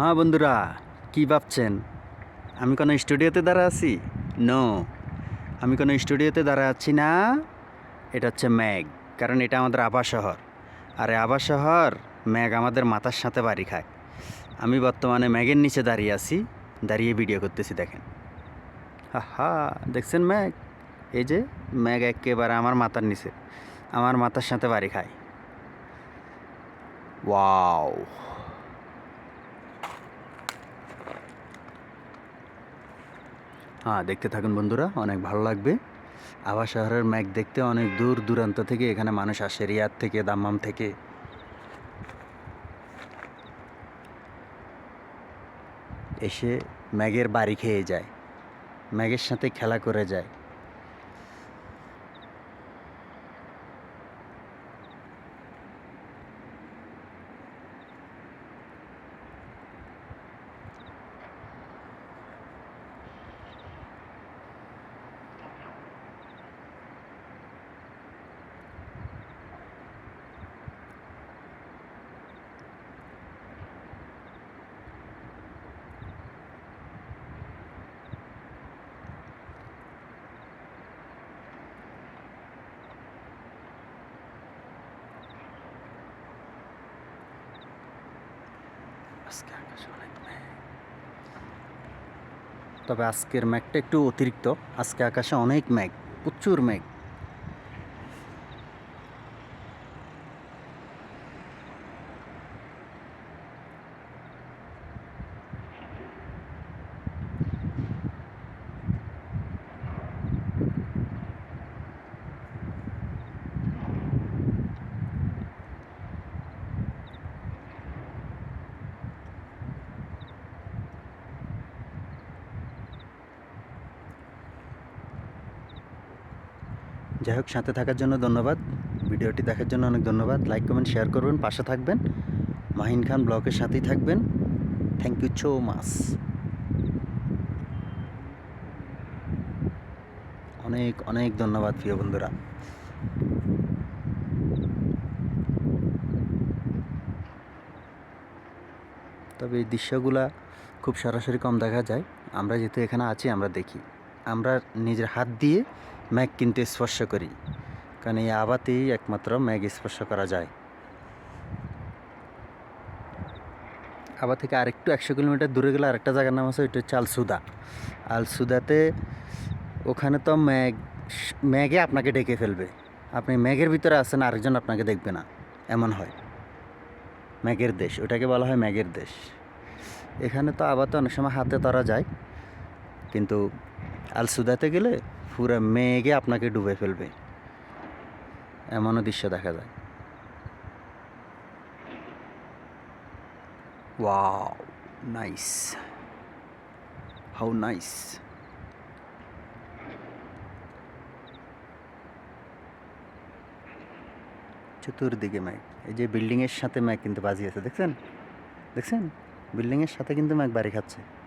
হ্যাঁ বন্ধুরা, কি ভাবছেন? আমি কোনো স্টুডিওতে দাঁড়া আছি? নো আমি কোনো স্টুডিওতে দাঁড়া আছি না। এটা হচ্ছে ম্যাগ কারণ এটা আমাদের আভা শহর। আর আভা শহর? ম্যাগ আমাদের মাথার সাথে বাড়ি খায়। আমি বর্তমানে ম্যাগের নিচে দাঁড়িয়ে আছি, দাঁড়িয়ে ভিডিও করতেছি, দেখেন। হা হা দেখছেন ম্যাগ এই যে ম্যাগ একেবারে আমার মাথার নিচে, আমার মাথার সাথে বাড়ি খায়। ওয়াও হ্যাঁ দেখতে থাকুন বন্ধুরা, অনেক ভালো লাগবে। আবার শহরের ম্যাক দেখতে অনেক দূর দূরান্ত থেকে এখানে মানুষ আসে, রিয়াদ থেকে, দাম্মাম থেকে। এসে ম্যাগের বাড়ি খেয়ে যায়, ম্যাগের সাথে খেলা করে যায়। তবে আজকের ম্যাগটা একটু অতিরিক্ত। আজকে আকাশে অনেক মেঘ প্রচুর মেঘ। যাই হোক সাথে থাকার জন্য ধন্যবাদ। ভিডিওটি দেখার জন্য অনেক ধন্যবাদ। লাইক কমেন্ট শেয়ার করবেন, পাশে থাকবেন। মাহিন খান ব্লগের সাথেই থাকবেন। থ্যাংক ইউ সো মাচ অনেক অনেক ধন্যবাদ, প্রিয় বন্ধুরা। তবে এই দৃশ্যগুলা খুব সরাসরি কম দেখা যায়। আমরা যেহেতু এখানে আছি, আমরা দেখি। আমরা নিজের হাত দিয়ে ম্যাগ কিন্তু স্পর্শ করি, কারণ এই আবাতেই একমাত্র ম্যাগ স্পর্শ করা যায়। আবার থেকে আরেকটু একশো কিলোমিটার দূরে গেলে আরেকটা জায়গার নাম আছে, ওইটা হচ্ছে আলসুদা। আলসুদাতে ওখানে তো ম্যাগ, ম্যাগে আপনাকে ডেকে ফেলবে। আপনি ম্যাগের ভিতরে আছেন, আরেকজন আপনাকে দেখবে না। এমন হয়। ম্যাগের দেশ, ওটাকে বলা হয় ম্যাগের দেশ। এখানে তো আবার তো অনেক সময় হাতে ধরা যায়, কিন্তু আলসুদাতে গেলে পুরো মেঘে আপনাকে ডুবে ফেলবে। এমনও দৃশ্য দেখা যায়। Wow, nice. How nice. চতুর্দিকে ম্যাগ এই যে বিল্ডিংয়ের সাথে ম্যাগ কিন্তু বাজিয়েছে, দেখছেন? দেখছেন? বিল্ডিংয়ের সাথে কিন্তু ম্যাগ বাড়ি খাচ্ছে।